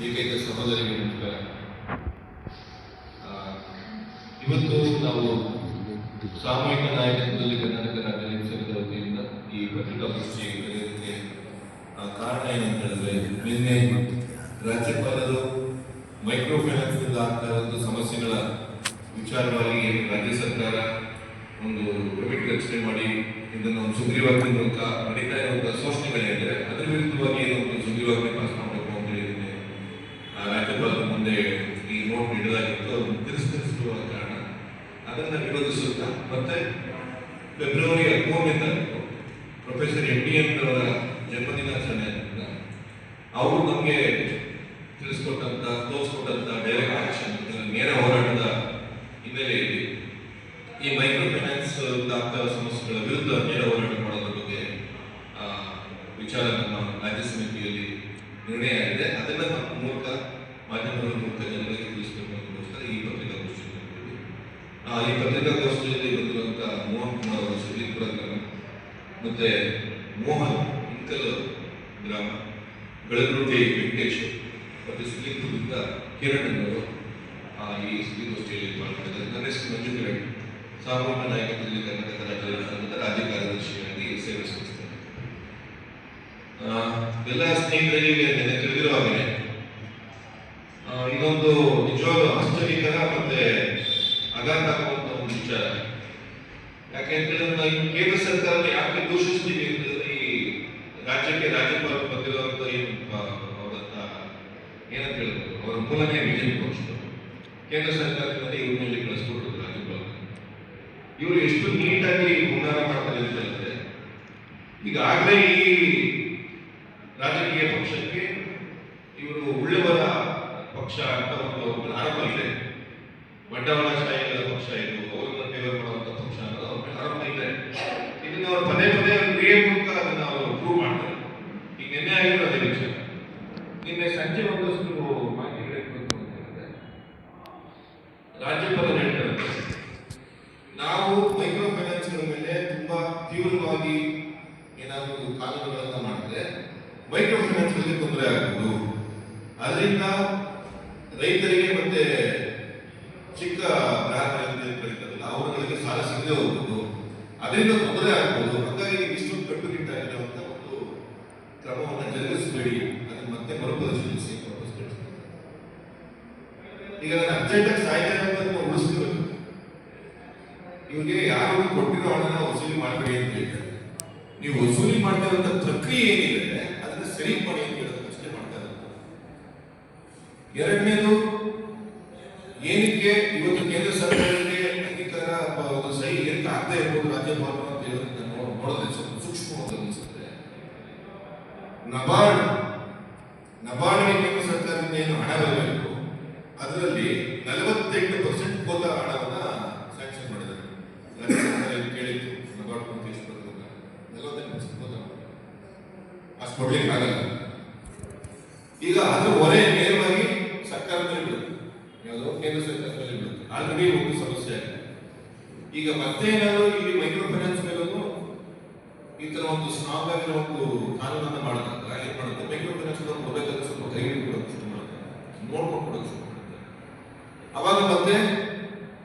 ಏಕೈಕ ಸಹೋದರಿಗೆ ನಮಸ್ಕಾರ. ಇವತ್ತು ನಾವು ಸಾಮೂಹಿಕ ನಾಯಕತ್ವದಲ್ಲಿ ಕರ್ನಾಟಕ ರಾಜ್ಯ ಸಂಘದ ವತಿಯಿಂದ ಈ ಪತ್ರಿಕಾಗೋಷ್ಠಿ ಕರೆಯೋದಕ್ಕೆ ಕಾರಣ ಏನಂತ ಹೇಳಿದ್ರೆ, ನಿನ್ನೆ ರಾಜ್ಯಪಾಲರು ಮೈಕ್ರೋ ಫೈನಾನ್ಸ್ನಿಂದ ಆಗ್ತಾ ಸಮಸ್ಯೆಗಳ ವಿಚಾರವಾಗಿ ರಾಜ್ಯ ಸರ್ಕಾರ ಒಂದು ಕಮಿಟಿ ರಚನೆ ಮಾಡಿ ಇದನ್ನು ಸುಗ್ರೀವಾಜ್ಞೆ ಮೂಲಕ ನಡೀತಾ ಇರುವಂತಹ ಶೋಷಣೆಗಳೇನಿದೆ ಅದರ ವಿರುದ್ಧವಾಗಿ ಏನು ಒಂದು ಸುಗ್ರೀವಾಜ್ಞೆ ಪಾಸ್ ಮಾಡಬೇಕು ಅಂತ ಹೇಳಿ ನಿನ್ನೆ ಆ, ರಾಜ್ಯಪಾಲರ ಮುಂದೆ ಈ ನೋಟ್ ನೀಡಲಾಗಿತ್ತು ಅದನ್ನು ತಿರಸ್ಕರಿಸಿರುವ ಕಾರಣ ಅದನ್ನು ವಿರೋಧಿಸುತ್ತಾ ಮತ್ತೆ ಫೆಬ್ರವರಿ ಹದಿಮೂರನೇ ಪ್ರೊಫೆಸರ್ ಎಂ ಡಿ ಎನ್ ಅವರ ಜನ್ಮದಿನಾಚರಣೆ ಅವರು ನಮಗೆ ತಿಳಿಸ್ಕೊಟ್ಟಂತ ತೋರಿಸ್ಕೊಟ್ಟಂತ ಡೈರೆಕ್ಟ್ ಆಕ್ಷನ್ ನೇರ ಹೋರಾಟದ ಹಿನ್ನೆಲೆಯಲ್ಲಿ ಈ ಮೈಕ್ರೋ ಫೈನಾನ್ಸ್ ಆಗ್ತಾ ಸಮಸ್ಯೆಗಳ ವಿರುದ್ಧ ನೇರ ಹೋರಾಟ ಮಾಡೋದ್ರ ಬಗ್ಗೆ ವಿಚಾರ ನಮ್ಮ ರಾಜ್ಯ ಸಮಿತಿಯಲ್ಲಿ ನಿರ್ಣಯ ಆಗಿದೆ ಅದನ್ನ ಮೂಲಕ ಮಾಧ್ಯಮಗಳ ಮೂಲಕ ಜನರಿಗೆ ತಿಳಿಸಬೇಕು ಈ. ಆ, ಈ ಪತ್ರಿಕಾಗೋಷ್ಠಿಯಲ್ಲಿ ಬಂದಿರುವಂತಹ ಮೋಹನ್ ಕುಮಾರ್ ಅವರು ಸುದೀಪುರ ಗ್ರಾಮ ಮತ್ತೆ ಮೋಹನ್ ಇಂಕಲ್ ಗ್ರಾಮ ಬೆಳಗುಂಡಿ ವೆಂಕಟೇಶ್, ಮತ್ತೆ ಸುದೀಪುರದಿಂದ ಕಿರಣ್ ಅವರು ಈ ಸುದ್ದಿಗೋಷ್ಠಿಯಲ್ಲಿ ಮಾತನಾಡಿದ್ದಾರೆ ನನ್ನ ಹೆಸರು ಮಂಜು ಕಿರಣ್ ಸಾಮಾನ್ಯ ನಾಯಕತ್ವದಲ್ಲಿ ಕರ್ನಾಟಕ ರಾಜ್ಯ ಸಂಘದ ರಾಜ್ಯ ಕಾರ್ಯದರ್ಶಿಯಾಗಿ ಸೇವೆ ಸಲ್ಲಿಸುತ್ತಾರೆ ಎಲ್ಲ ಸ್ನೇಹಿತರಿಗೆ ನೆನೆ ತಿಳಿದಿರೋ ಹಾಗೆ ಆ, ಇದೊಂದು ನಿಜವಾಗ್ಲೂ ಆಶ್ಚರ್ಯಕರ ಮತ್ತೆ ಆಘಾತ ಆಗುವಂತ ಒಂದು ವಿಚಾರ ಯಾಕೆ ಅಂತ ಹೇಳಿದ್ರೆ ನಾವು ಈ ಕೇಂದ್ರ ಸರ್ಕಾರ ಯಾಕೆ ದೂಷಿಸ್ತೀವಿ ಅಂತಂದ್ರೆ ಈ ರಾಜ್ಯಕ್ಕೆ ರಾಜ್ಯಪಾಲ ಬಂದಿರುವಂತ ಏನು ಅವರಂತ ಏನಂತ ಹೇಳ್ಬೋದು, ಅವರ ಮೂಲನೇ ಬಿಜೆಪಿ ಪಕ್ಷದವರು. ಕೇಂದ್ರ ಸರ್ಕಾರದಿಂದ ಇವ್ರ ಮೇಲೆ ರಾಜ್ಯಪಾಲ ಇವರು ಎಷ್ಟು ನೀಟಾಗಿ ಗುಣಾರ ಮಾಡ್ತಾರೆ ಅಂತ ಹೇಳಿದ್ರೆ ಈಗಾಗಲೇ ಈ ರಾಜಕೀಯ ಪಕ್ಷಕ್ಕೆ ಇವರು ಉಳ್ಳವರ ಪಕ್ಷ ಅಂತ ಒಂದು ಆರೋಪ ಇದೆ ಬಂಡವಾಳಶಾಹಿಗಳ ಪಕ್ಷ ಇದು ಅವರನ್ನ ಫೇವರ್ ಮಾಡುವಂತ ಪಕ್ಷ ಅನ್ನೋದು ಅವ್ರ ಮೇಲೆ ಆರೋಪ ಇದೆ ಇದನ್ನ ಅವರು ಪದೇ ಪದೇ ಅವ್ರ ಕ್ರಿಯೆ ಮೂಲಕ ಅದನ್ನ ಅವರು ಪ್ರೂವ್ ಮಾಡ್ತಾರೆ ಈಗ ನಿನ್ನೆ ಆಗಿರೋ ಅದೇ ವಿಷಯ ನಿನ್ನೆ ಸಂಜೆ ಒಂದಷ್ಟು ಮಾಹಿತಿಗಳು ಬಂತು ಅಂತ ಹೇಳಿದ್ರೆ ರಾಜ್ಯಪಾಲರು ಹೇಳ್ತಾರೆ ನಾವು ಮೈಕ್ರೋ ಫೈನಾನ್ಸ್ಗಳ ಮೇಲೆ ತುಂಬಾ ತೀವ್ರವಾಗಿ ಏನಾದರೂ ಕಾನೂನುಗಳನ್ನ ಮಾಡಿದ್ರೆ ಮೈಕ್ರೋ ಫೈನಾನ್ಸ್ಗಳಿಗೆ ತೊಂದರೆ ಆಗ್ಬೋದು ಅದರಿಂದ ರೈತರಿಗೆ ಮತ್ತೆ ಚಿಕ್ಕ ಗ್ರಾಹಕರು ಅಂತ ಏನ್ ಕರೀತಾರಲ್ಲ ಅವರುಗಳಿಗೆ ಸಾಲ ಸಿಗದೆ ಹೋಗ್ಬೋದು. ಅದರಿಂದ ತೊಂದರೆ ಆಗ್ಬೋದು. ಹಾಗಾಗಿ ಇಷ್ಟೊಂದು ಅಂತ ಒಂದು ಕ್ರಮವನ್ನು ಜರುಗಿಸಬೇಡಿ. ಅದನ್ನು ಮತ್ತೆ ಮರುಪರಿಶೀಲಿಸಿ ವಾಪಸ್. ಈಗ ನಾನು ಅರ್ಜೆಂಟಾಗಿ ಸಾಯ್ತಾ ಇರೋದನ್ನು ಉಳಿಸ್ತಿರೋದು ಇವ್ರಿಗೆ ಯಾರು ಕೊಟ್ಟಿರೋ ಹಣನ ವಸೂಲಿ ಮಾಡಬೇಡಿ ಅಂತ ಹೇಳ್ತಾರೆ. ನೀವು ವಸೂಲಿ ಮಾಡ್ತಾ ಪ್ರಕ್ರಿಯೆ ಏನಿದೆ, ಅದನ್ನ ಸರಿ ಮಾಡಿ ಅಂತ ಹೇಳೋದಕ್ಕಷ್ಟೇ ಮಾಡ್ತಾ ಇರೋದು ಎರಡನೇದು ಏನಕ್ಕೆ ಇವತ್ತು ಕೇಂದ್ರ ಸರ್ಕಾರಕ್ಕೆ ಅಂಗೀಕಾರ ಒಂದು ಸಹಿ ಏನಕ್ಕೆ ಆಗದೆ ಇರ್ಬೋದು ರಾಜ್ಯಪಾಲರು ಅಂತ ನೋಡ್- ನೋಡೋದೇ ಸ್ವಲ್ಪ ಸೂಕ್ಷ್ಮವಾಗಿ ಅನಿಸುತ್ತೆ. ನಬಾರ್ಡ್, ನಬಾರ್ಡ್ಗೆ ಕೇಂದ್ರ ಸರ್ಕಾರದಿಂದ ಏನು ಹಣ ಬರಬೇಕು, ಅದರಲ್ಲಿ ನಲವತ್ತೆಂಟು ಪರ್ಸೆಂಟ್ ಕೋತ ಹಣವನ್ನ ಸ್ಯಾಂಕ್ಷನ್ ಮಾಡಿದ್ದಾರೆ. ಕೇಳಿತ್ತು ನಬಾರ್ಡ್ ಎಷ್ಟು ನಲವತ್ತೆಂಟು ಪರ್ಸೆಂಟ್ ಅಷ್ಟು ಕೊಡ್ಲಿಕ್ಕೆ ಆಗಲ್ಲ ಈಗ ಅದು ಹೊರೆ ನೇರವಾಗಿ ಸರ್ಕಾರದ ಮೇಲೆ ಬೀಳುತ್ತೆ. ಯಾವುದೋ ಕೇಂದ್ರ ಸರ್ಕಾರದಲ್ಲಿ ಬೀಳುತ್ತೆ. ಆಲ್ರೆಡಿ ಒಂದು ಸಮಸ್ಯೆ ಆಗಿದೆ. ಈಗ ಮತ್ತೆ ಏನಾದ್ರು ಇಲ್ಲಿ ಮೈಕ್ರೋ ಫೈನಾನ್ಸ್ ಮೇಲೂ ಈ ತರ ಒಂದು ಸ್ಟ್ರಾಂಗ್ ಆಗಿರೋ ಒಂದು ಕಾನೂನನ್ನು ಮಾಡಿದಾಗ ಏನ್ ಮಾಡುತ್ತೆ? ಮೈಕ್ರೋ ಫೈನಾನ್ಸ್ ಸ್ವಲ್ಪ ಕೈ ಕೊಡೋಕೆ ಶುರು ಮಾಡುತ್ತೆ. ನೋಡ್ಕೊಂಡು ಶುರು ಮಾಡುತ್ತೆ. ಅವಾಗ ಮತ್ತೆ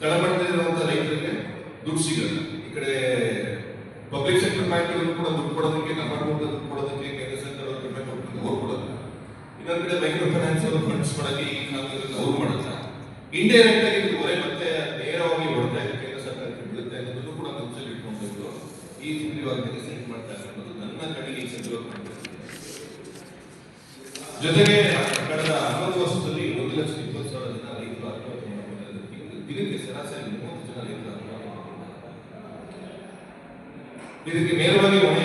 ಕೆಳಮಟ್ಟದಲ್ಲಿರುವಂತ ರೈತರಿಗೆ ದುಡ್ಡು ಸಿಗಲ್ಲ. ಈ ಕಡೆ ಪಬ್ಲಿಕ್ ಸೆಕ್ಟರ್ ಬ್ಯಾಂಕ್ಗಳು ಕೂಡ ದುಡ್ಡು ಕೊಡೋದಕ್ಕೆ ನಬಾರ್ಡ್ ದುಡ್ಡು ಕೊಡೋದಕ್ಕೆ ಕೇಂದ್ರ ಸರ್ಕಾರ ಕೊಡಲ್ಲ ಇನ್ನೊಂದ್ ಕಡೆ ಅವರು ಫಂಡ್ಸ್ ಈ ಕಾಲದಲ್ಲಿ ಅವ್ರು ಮಾಡಲ್ಲ ಇಂಡೈರೆಕ್ಟ್ ಆಗಿ ಇದು ಹೊರೆ ಮತ್ತೆ ನೇರವಾಗಿ ಹೊಡ್ತಾ ಇದೆ, ಕೇಂದ್ರ ಸರ್ಕಾರಕ್ಕೆ ಬೀಳುತ್ತೆ ಅನ್ನೋದನ್ನು ಕೂಡ ಮನಸ್ಸಲ್ಲಿ ಇಟ್ಕೊಂಡು ಈ ಸುಗ್ರೀವಾಜ್ಞೆಗೆ ಸೆಟ್ ಮಾಡ್ತಾ ಇರೋದು ನನ್ನ ಕಡೆಗೆ ಈ ಜೊತೆಗೆ ಕಳೆದ ಹನ್ನೊಂದು ವರ್ಷದಲ್ಲಿ ಒಂದು ಲಕ್ಷದ ಇಪ್ಪತ್ತು ಸಾವಿರ ಜನ ರೈತರು ಆತ್ಮಹತ್ಯೆ ಮಾಡಿಕೊಂಡಿದ್ದಾರೆ. ಇದಕ್ಕೆ ಸರಾಸರಿ ಮೂವತ್ತು ಜನ ರೈತರು ಆತ್ಮಹತ್ಯೆ ಇದಕ್ಕೆ ನೇರವಾಗಿ ಹೊಣೆ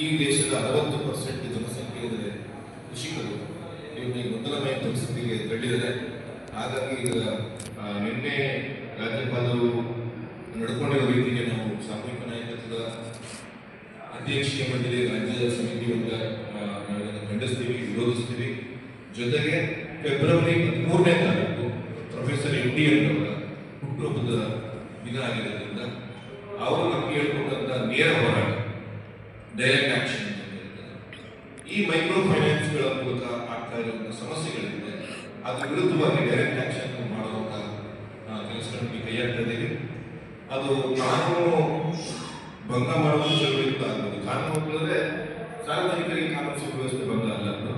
ಈ ದೇಶದ ಅರವತ್ತು ಪರ್ಸೆಂಟ್ ಜನಸಂಖ್ಯೆ ಇದ್ದಾರೆ ಕೃಷಿಕರು ಮೊದಲ ಗೊಂದಲಮಯ ಪರಿಸ್ಥಿತಿಗೆ ತಳ್ಳಿದ್ದಾರೆ ಹಾಗಾಗಿ ಈಗ ನಿನ್ನೆ ರಾಜ್ಯಪಾಲರು ನಡ್ಕೊಂಡಿರೋ ರೀತಿಗೆ ನಾವು ಸಾಮೂಹಿಕ ನಾಯಕತ್ವದ ಅಧ್ಯಕ್ಷೀಯ ಮಂಡಳಿ ರಾಜ್ಯ ಸಮಿತಿಯಿಂದ ಆ, ನಾವು ಖಂಡಿಸ್ತೀವಿ ವಿರೋಧಿಸ್ತೀವಿ. ಜೊತೆಗೆ ಫೆಬ್ರವರಿ ಮೂರನೇ ತಾರೀಕು ಪ್ರೊಫೆಸರ್ ಎಂ ಡಿ ಎನ್ ಅವರ ಹುಟ್ಟುಹಬ್ಬದ ದಿನ ಆಗಿರೋದ್ರಿಂದ ಅವರು ನಮಗೆ ಹೇಳ್ಕೊಟ್ಟಂತ ನೇರ ಹೋರಾಟ. ಡೈರೆಕ್ಟ್ ಆಕ್ಷನ್ ಅಂತ ಹೇಳ್ತಾರೆ. ಈ ಮೈಕ್ರೋ ಫೈನಾನ್ಸ್ಗಳ ಮೂಲಕ ಆಗ್ತಾ ಇರುವಂತಹ ಸಮಸ್ಯೆಗಳಿದೆ. ಅದ್ರ ವಿರುದ್ಧವಾಗಿ ಡೈರೆಕ್ಟ್ ಆಕ್ಷನ್ ಮಾಡುವಂತ ಆ, ಕೆಲಸಗಳನ್ನು ಕೈ ಹಾಕ್ತಾ ಇದ್ದೀವಿ. ಅದು ಕಾನೂನು ಭಂಗ ಮಾಡುವ ಕೂಡ ಆಗ್ಬೋದು. ಕಾನೂನು ಅಂತಂದ್ರೆ ಸಾರ್ವಜನಿಕರಿಗೆ ಕಾನೂನು ಸುವ್ಯವಸ್ಥೆ ಭಂಗ ಅಲ್ಲ ಅದು.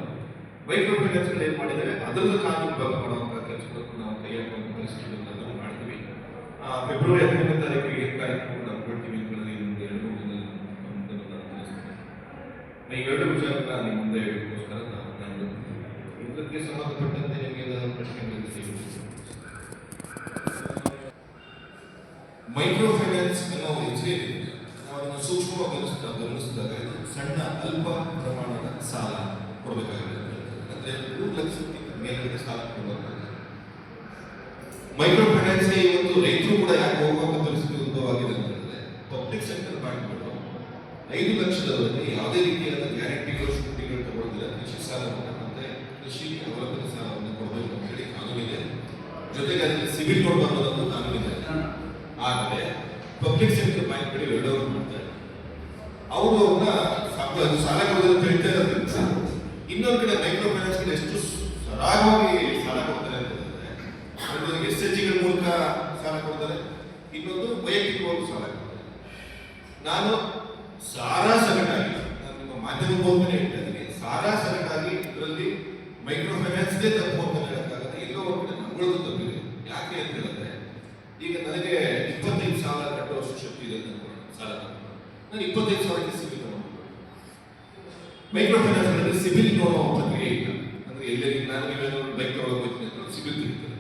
ಮೈಕ್ರೋ ಫೈನಾನ್ಸ್ಗಳು ಏನ್ ಮಾಡಿದರೆ ಅದರದ್ದು ಕಾನೂನು ಭಂಗ ಮಾಡುವಂತಹ ಕೆಲಸಗಳನ್ನು ನಾವು ಕೈ ಪರಿಸ್ಥಿತಿ ಮಾಡ್ತೀವಿ. ಫೆಬ್ರವರಿ ಹದಿನೈದನೇ ತಾರೀಕಿಗೆ ಏನ್ ಕಾರ್ಯಕ್ರಮ ನಾವು ಕೊಡ್ತೀವಿ ಅಂತೇಳಿ ಒಂದು ಎರಡು ಮೂರು ದಿನ ಮುಂದೆ ನಾನು ತಿಳಿಸ್ತೀನಿ. ಈ ಎರಡು ವಿಚಾರನ ನಿಮ್ಮ ಮುಂದೆ ಹೇಳೋಕ್ಕೋಸ್ಕರ ನಾನು ನಾನು ಇದಕ್ಕೆ ಸಂಬಂಧಪಟ್ಟಂತೆ ನಿಮಗೆ ಏನಾದರೂ ಪ್ರಶ್ನೆಗಳು ಸಿಗುತ್ತೆ ಮೈಕ್ರೋ ಫೈನಾನ್ಸ್ ಅನ್ನೋ ಹೆಸರೇನಿದೆ ನಾವು ಅದನ್ನು ಸೂಕ್ಷ್ಮವಾಗಿ ಗಮನಿಸಿದಾಗ ಸಣ್ಣ ಅಲ್ಪ ಪ್ರಮಾಣದ ಸಾಲ ಕೊಡಬೇಕಾಗಿದೆ ಅಂದ್ರೆ ಮೂರು ಲಕ್ಷಕ್ಕಿಂತ ಮೇಲ್ಗಡೆ ಸಾಲ ಕೊಡಬೇಕಾಗಿದೆ ಮೈಕ್ರೋ ಫೈನಾನ್ಸ್ ಇವತ್ತು ರೈತರು ಕೂಡ ಯಾಕೆ ಹೋಗುವಂತ ಪರಿಸ್ಥಿತಿ ಉದ್ಭವವಾಗಿದೆ ಅಂತಂದ್ರೆ ಪಬ್ಲಿಕ್ ಸೆಕ್ಟರ್ ಬ್ಯಾಂಕ್ಗಳು ಐದು ಲಕ್ಷದವರೆಗೆ ಯಾವುದೇ ರೀತಿಯಾದ ಗ್ಯಾರಂಟಿ ಗ್ಯಾರಂಟಿ ತಗೊಳ್ಳೋದಿಲ್ಲ ಕೃಷಿ ಸಾಲವನ್ನು ಮತ್ತೆ ಕೃಷಿ ಅವಲಂಬನೆ ಸಾಲವನ್ನು ಕೊಡಬೇಕು ಅಂತ ಹೇಳಿ ಕಾನೂನಿದೆ ಜೊತೆಗೆ ಅದಕ್ಕೆ ಸಿಬಿಲ್ ಕೋಡ್ ಅನ್ನೋದೊಂದು ಕಾನೂನಿದೆ ಆದರೆ ಪಬ್ಲಿಕ್ ಸೆಕ್ಟರ್ ಬ್ಯಾಂಕ್ಗಳು ಎರಡವರು ಮಾಡ್ತಾರೆ ಅವರು ಅವ್ರನ್ನ ಸಾಲ ಸಾಲ ಅಂತ ಹೇಳ್ತಾ ಇರೋದ್ರಿಂದ ಇನ್ನೊಂದು ಕಡೆ ಮೈಕ್ರೋ ಫೈನಾನ್ಸ್ ಎಷ್ಟು ಸರಾಗವಾಗಿ ಸಾಲ ಕೊಡ್ತಾರೆ ಅಂತಂದ್ರೆ ಎಸ್ ಎಚ್ ಜಿಗಳ ಮೂಲಕ ಸಾಲ ಕೊಡ್ತಾರೆ. ಇನ್ನೊಂದು ವೈಯಕ್ತಿಕವಾಗಿ ಸಾಲ ಕೊಡ್ತಾರೆ. ನಾನು ಸಾರಾ ಸಗಟಾಗಿ ನಾನು ನಿಮ್ಮ ಮಾಧ್ಯಮ ಬಹುಮನೆ ಹೇಳ್ತಾ ಸಾರಾ ಸಗಟಾಗಿ ಇದರಲ್ಲಿ ಮೈಕ್ರೋ ಫೈನಾನ್ಸ್ದೇ ತಪ್ಪು ಅಂತ ಹೇಳಕ್ಕಾಗತ್ತೆ ಎಲ್ಲೋ ಒಂದು ಕಡೆ ತಪ್ಪಿದೆ. ಯಾಕೆ ಅಂತ ಹೇಳಿದ್ರೆ, ಈಗ ನನಗೆ ಇಪ್ಪತ್ತೈದು ಸಾವಿರ ಕಟ್ಟುವಷ್ಟು ಶಕ್ತಿ ಇದೆ ಅಂತ ಸಾಲ ನಾನು ಇಪ್ಪತ್ತೈದು ಸಾವಿರಕ್ಕೆ ಸಿಬಿಲ್ ಮೈಕ್ರೋ ಫೈನಾನ್ಸ್ಗಳಲ್ಲಿ ಸಿಬಿಲ್ ನೋಡೋ ಪ್ರಕ್ರಿಯೆ ಇಲ್ಲ. ಅಂದ್ರೆ ಎಲ್ಲೆಲ್ಲಿ ನಾನು ನೀವೇನೋ ಬೈಕ್ ತಗೊಳಕ್ ಹೋಗ್ತೀನಿ ಅಂತ ಸಿಬಿಲ್ ತೆಗಿತಾರೆ.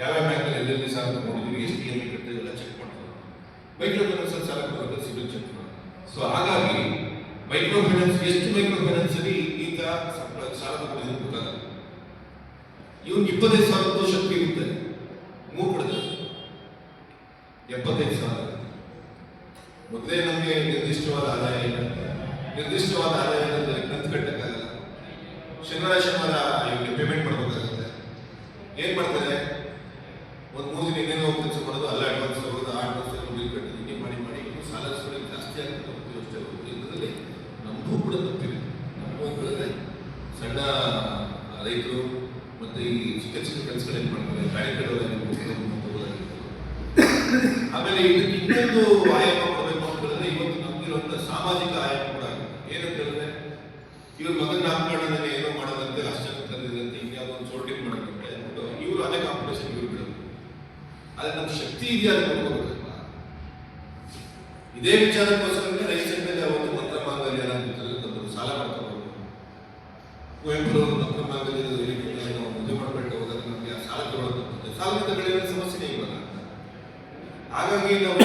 ಯಾವ್ಯಾವ ಬ್ಯಾಂಕಲ್ಲಿ ಎಲ್ಲೆಲ್ಲಿ ಸಾಲ ತಗೊಂಡಿದ್ದೀವಿ, ಎಷ್ಟು ಏನು ಎಂ ಐ ಕಟ್ಟಿದೆ ಎಲ್ಲ ಚೆಕ್ ಮಾಡ್ತಾರೆ. ಮೈಕ್ರೋ ಫೈನಾನ್ಸ್ ಅಲ್ಲಿ ಸಾಲ ಕೊಡೋದು ಸಿಬಿಲ್ ಚೆಕ್ ಸೊ ಹಾಗಾಗಿ ಮೈಕ್ರೋ ಫೈನಾನ್ಸ್ ಎಷ್ಟು ಮೈಕ್ರೋ ಫೈನಾನ್ಸ್ ಅಲ್ಲಿ ಈತ ಸಾಲ ತಗೊಂಡಿದ್ದು ಇವನ್ ಇಪ್ಪತ್ತೈದು ಸಾವಿರ ಶಕ್ತಿ ಇರುತ್ತೆ. ಮೂರು ಕಡೆ ಎಪ್ಪತ್ತೈದು ಸಾವಿರ. ಮೊದಲೇ ನಮಗೆ ನಿರ್ದಿಷ್ಟವಾದ ಆದಾಯ ಇಲ್ಲ. ನಿರ್ದಿಷ್ಟವಾದ ಆದಾಯ ಇಲ್ಲದ್ರೆ ಕಂತು ಕಟ್ಟಕ್ಕಾಗಲ್ಲ. ಶನಿವಾರ ಶನಿವಾರ ಇವರಿಗೆ ಪೇಮೆಂಟ್ ಮಾಡಬೇಕಾಗುತ್ತೆ. ಏನ್ ಮಾಡ್ತಾರೆ? ಒಂದು ಮೂರು ದಿನ ಇನ್ನೇನೋ ಕೆಲಸ ಮಾಡೋದು ಅಲ್ಲ ಅಡ್ವಾನ್ಸ್ ತಗೊಳ್ಳೋದು ಆ ಅಡ್ವಾನ್ಸ್ ಬಿಲ್ ಕಟ್ಟೋದು ಹಿಂಗೆ ಮಾಡಿ ಮಾಡಿ, ಸಾಲ ಜಾಸ್ತಿ ಆಗ್ತದೆ. ಹೊರತು ನಮಗೂ ಕೂಡ ತಪ್ಪಿದೆ. ನಮಗೂ ಸಣ್ಣ ರೈತರು ಮತ್ತೆ ಈ ಚಿಕ್ಕ ಚಿಕ್ಕ ಕೆಲಸಗಳೇನು ಮಾಡ್ತಾರೆ? ಬ್ಯಾಂಕ್ಗಳು ಆಮೇಲೆ ಇದಕ್ಕೆ ಇನ್ನೊಂದು ಆಯಾಮ ಕೊಡಬೇಕು ಅಂತ ಹೇಳಿದ್ರೆ ಇವತ್ತು ನಮಗಿರುವಂಥ ಸಾಮಾಜಿಕ ಆಯಾಮ ಕೂಡ ಆಗುತ್ತೆ ಹೇಳಿದ್ರೆ, ಇವ್ರ ಮಗನ ಏನೋ ಮಾಡೋದಂತೆ, ರಾಷ್ಟ್ರಕ್ಕೆ ತಂದಿದಂತೆ ಇಂಡಿಯಾದ ಒಂದು ಸೋರ್ಟಿಂಗ್ ಮಾಡೋದಂತೆ ಇವರು ಅದೇ ಕಾಂಪಿಟೇಷನ್ ಬಿಡೋದು. ಆದ್ರೆ ಶಕ್ತಿ ಇದೆಯಾ ಅಂತ ಇದೇ ವಿಚಾರಕ್ಕೋಸ್ಕರ ಕುವೆಂಪುರವರು ಮಂತ್ರ ಮಾಂಗಲ್ಯದ ಹೇಳಿಕೆಗೆ ನಾವು ಮದುವೆ ಮಾಡಬೇಕು ಹೋದಾಗ ನಮಗೆ ಆ ಸಾಲ ತಗೊಳ್ಳೋದು ಸಾಲದಿಂದ ಬೆಳೆಯುವ ಸಮಸ್ಯೆನೇ ಇವಾಗ ಹಾಗಾಗಿ ನಾವು